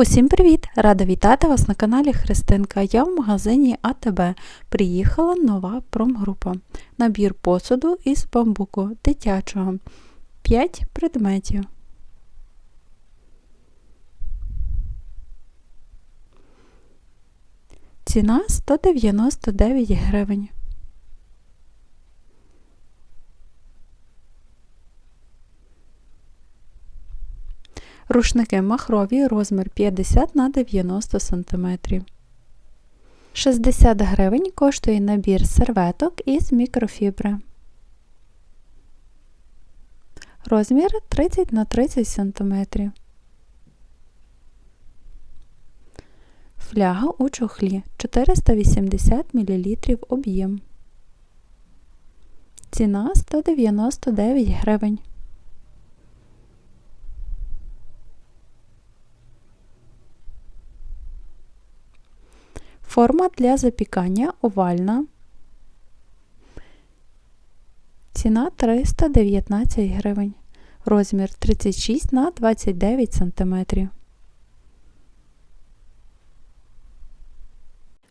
Усім привіт! Рада вітати вас на каналі Христинка. Я в магазині АТБ. Приїхала нова промгрупа. Набір посуду із бамбуку дитячого. 5 предметів. Ціна 199 гривень. Рушники махрові, розмір 50 на 90 см. 60 гривень коштує набір серветок із мікрофібри. Розмір 30 на 30 см. Фляга у чохлі 480 мл об'єм. Ціна 199 гривень. Форма для запікання овальна. Ціна 319 гривень. Розмір 36 на 29 см.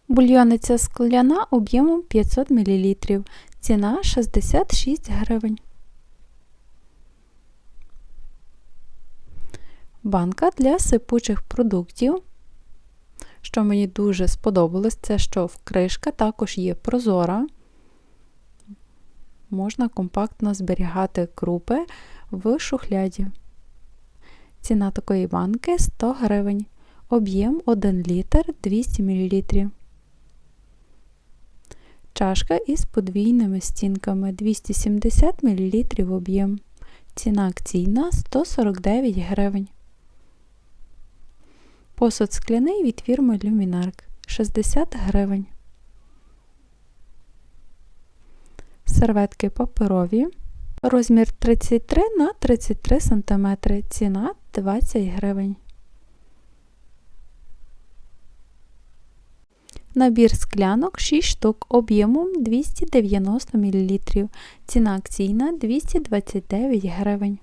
Бульйониця скляна об'ємом 500 мл. Ціна 66 гривень. Банка для сипучих продуктів що мені дуже сподобалось, це що кришка також є прозора. Можна компактно зберігати крупи в шухляді. Ціна такої банки 100 гривень. Об'єм 1 літр 200 мл. Чашка із подвійними стінками 270 мл об'єм. Ціна акційна 149 гривень. Посуд скляний від фірми Luminark 60 гривень. Серветки паперові. Розмір 33 на 33 см. Ціна 20 гривень. Набір склянок 6 штук об'ємом 290 мл. Ціна акційна 229 гривень.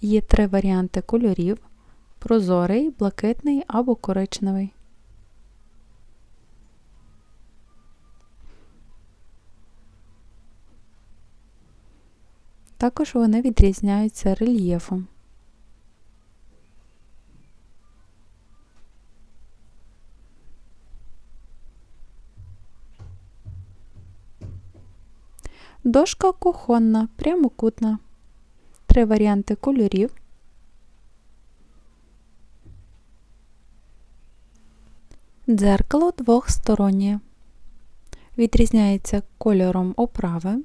Є три варіанти кольорів прозорий, блакитний або коричневий. Також вони відрізняються рельєфом. Дошка кухонна, прямокутна. Три варіанти кольорів. Дзеркало двохстороннє. Відрізняється кольором оправи.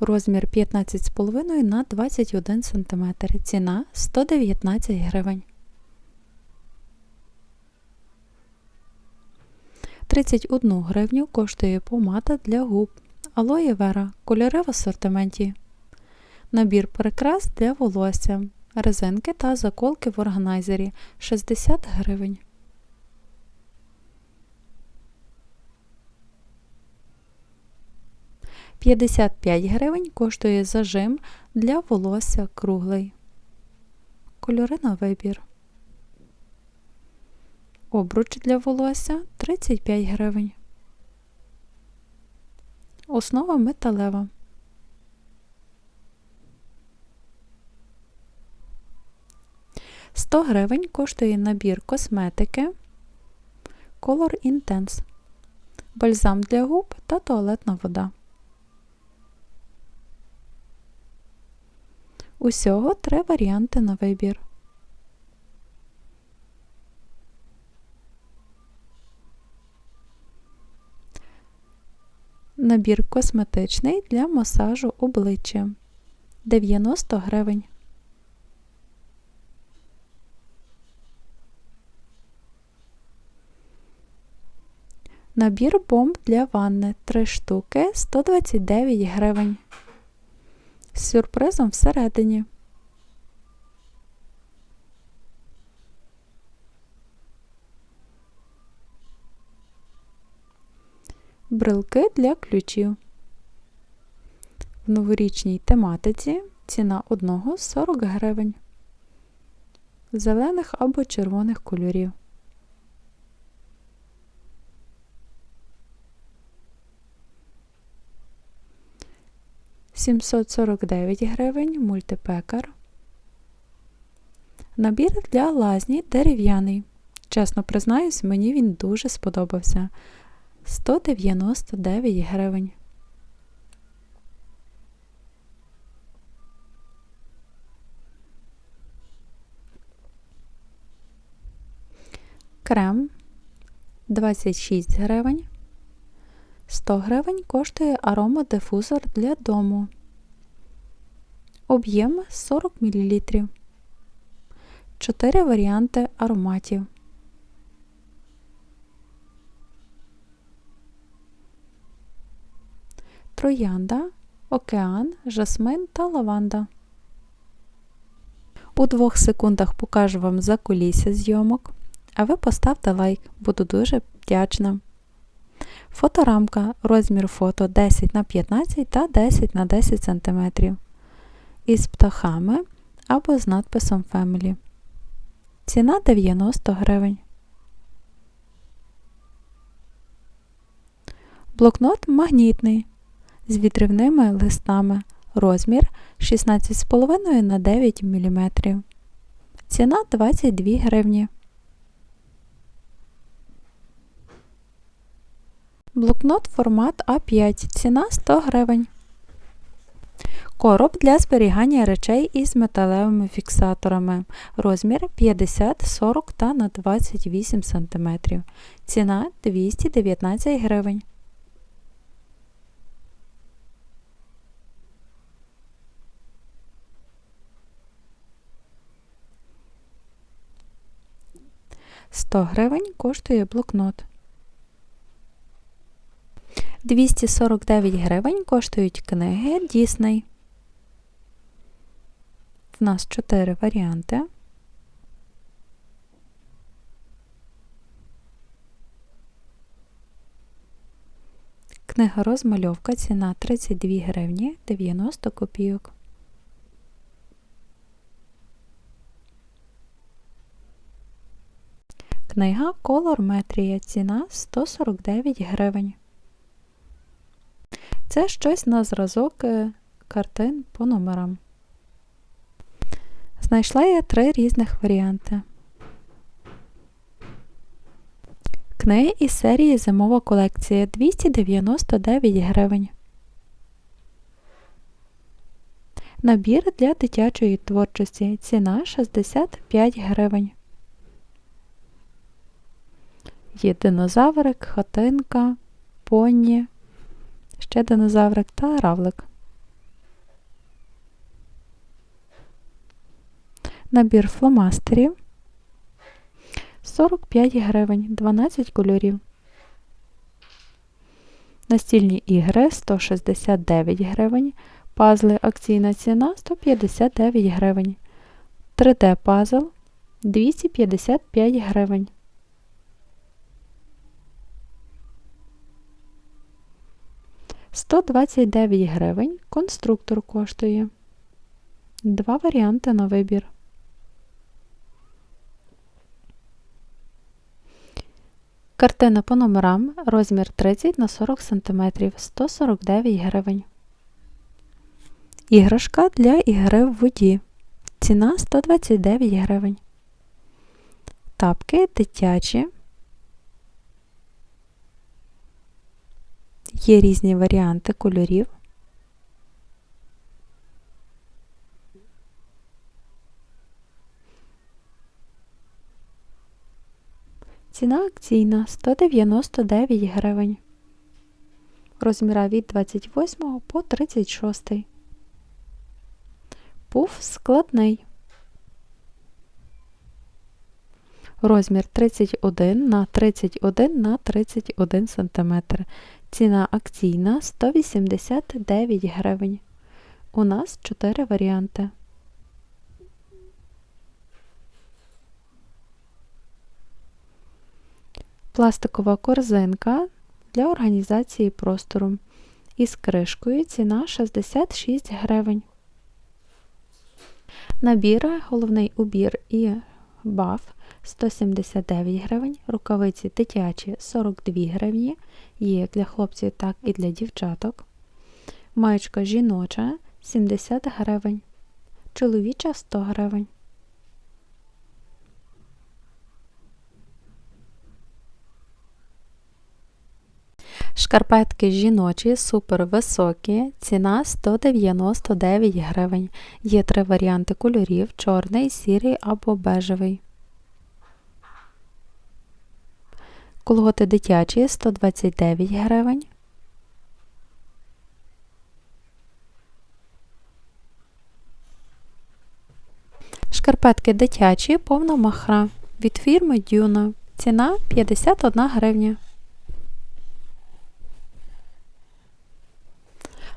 Розмір 15,5 на 21 см. Ціна 119 гривень. 31 гривню коштує помада для губ. Алоє вера. Кольори в асортименті. Набір прикрас для волосся резинки та заколки в органайзері 60 гривень. П'ятдесят п'ять гривень коштує зажим для волосся круглий. Кольори на вибір. Обруч для волосся 35 гривень. Основа металева. 100 гривень коштує набір косметики Color Intense, бальзам для губ та туалетна вода. Усього три варіанти на вибір. Набір косметичний для масажу обличчя 90 гривень. Набір бомб для ванни 3 штуки 129 гривень. З сюрпризом всередині. Брелки для ключів. В новорічній тематиці ціна одного 40 гривень. зелених або червоних кольорів. Сімсот сорок дев'ять гривень мультипекар. Набір для лазні дерев'яний. Чесно признаюсь, мені він дуже сподобався. 199 гривень. Крем 26 гривень. 100 гривень коштує аромадифузор для дому. Об'єм 40 мл. 4 варіанти ароматів. Троянда, океан, жасмин та лаванда. У двох секундах покажу вам закулісся зйомок, а ви поставте лайк, буду дуже вдячна. Фоторамка, розмір фото 10 на 15 та 10 на 10 см. Із птахами або з надписом Family. Ціна 90 гривень. Блокнот магнітний з вітрівними листами. Розмір 16,5 на 9 мм. Ціна 22 гривні. Блокнот формат А5. Ціна 100 гривень. Короб для зберігання речей із металевими фіксаторами. Розмір 50, 40 та на 28 см. Ціна 219 гривень. Сто гривень коштує блокнот. 249 гривень коштують книги Дісней. В нас 4 варіанти. Книга розмальовка ціна 32 гривні 90 копійок. Книга Колорметрія ціна 149 гривень. Це щось на зразок е, картин по номерам. Знайшла я три різних варіанти. Книги із серії Зимова колекція 299 гривень. Набір для дитячої творчості. Ціна 65 гривень. Є динозаврик, хатинка, поні, ще динозаврик та равлик. Набір фломастерів 45 гривень, 12 кольорів. Настільні ігри 169 гривень. Пазли акційна ціна 159 гривень. 3D пазл 255 гривень. Сто двадцять дев'ять гривень конструктор коштує. Два варіанти на вибір. Картина по номерам, розмір 30 на 40 см, 149 гривень. Іграшка для ігри в воді. Ціна 129 гривень. Тапки дитячі. Є різні варіанти кольорів. Ціна акційна 199 гривень. Розміра від 28 по 36. Пуф складний. Розмір 31 на 31 на 31 см. Ціна акційна 189 гривень. У нас 4 варіанти. Пластикова корзинка для організації простору. Із кришкою ціна 66 гривень. Набір, головний убір і баф 179 гривень, рукавиці дитячі 42 гривні, є для хлопців, так і для дівчаток. Маєчка жіноча 70 гривень, чоловіча 100 гривень. Шкарпетки жіночі супер високі, ціна 199 гривень. Є три варіанти кольорів: чорний, сірий або бежевий. Колготи дитячі 129 гривень. Шкарпетки дитячі повна махра від фірми Дюна. Ціна 51 гривня.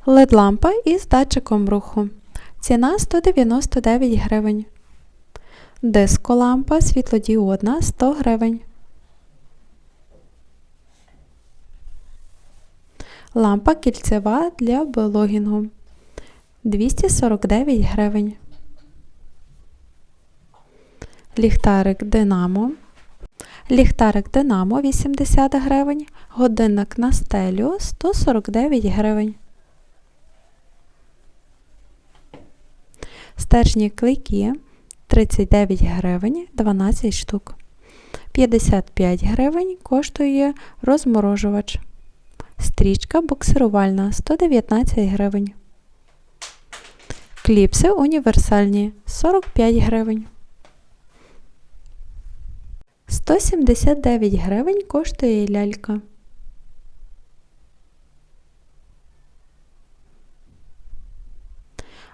LED-лампа із датчиком руху. Ціна 199 гривень. Диско-лампа світлодіодна 100 гривень. Лампа кільцева для блогінгу 249 гривень. Ліхтарик Динамо. Ліхтарик Динамо 80 гривень. Годинник на стелю 149 гривень. Стержні клейки 39 гривень 12 штук. 55 гривень коштує розморожувач. Стрічка буксирувальна 119 гривень. Кліпси універсальні 45 гривень. 179 гривень коштує лялька.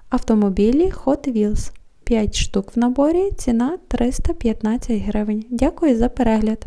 Автомобілі Hot Wheels 5 штук в наборі, ціна 315 гривень. Дякую за перегляд!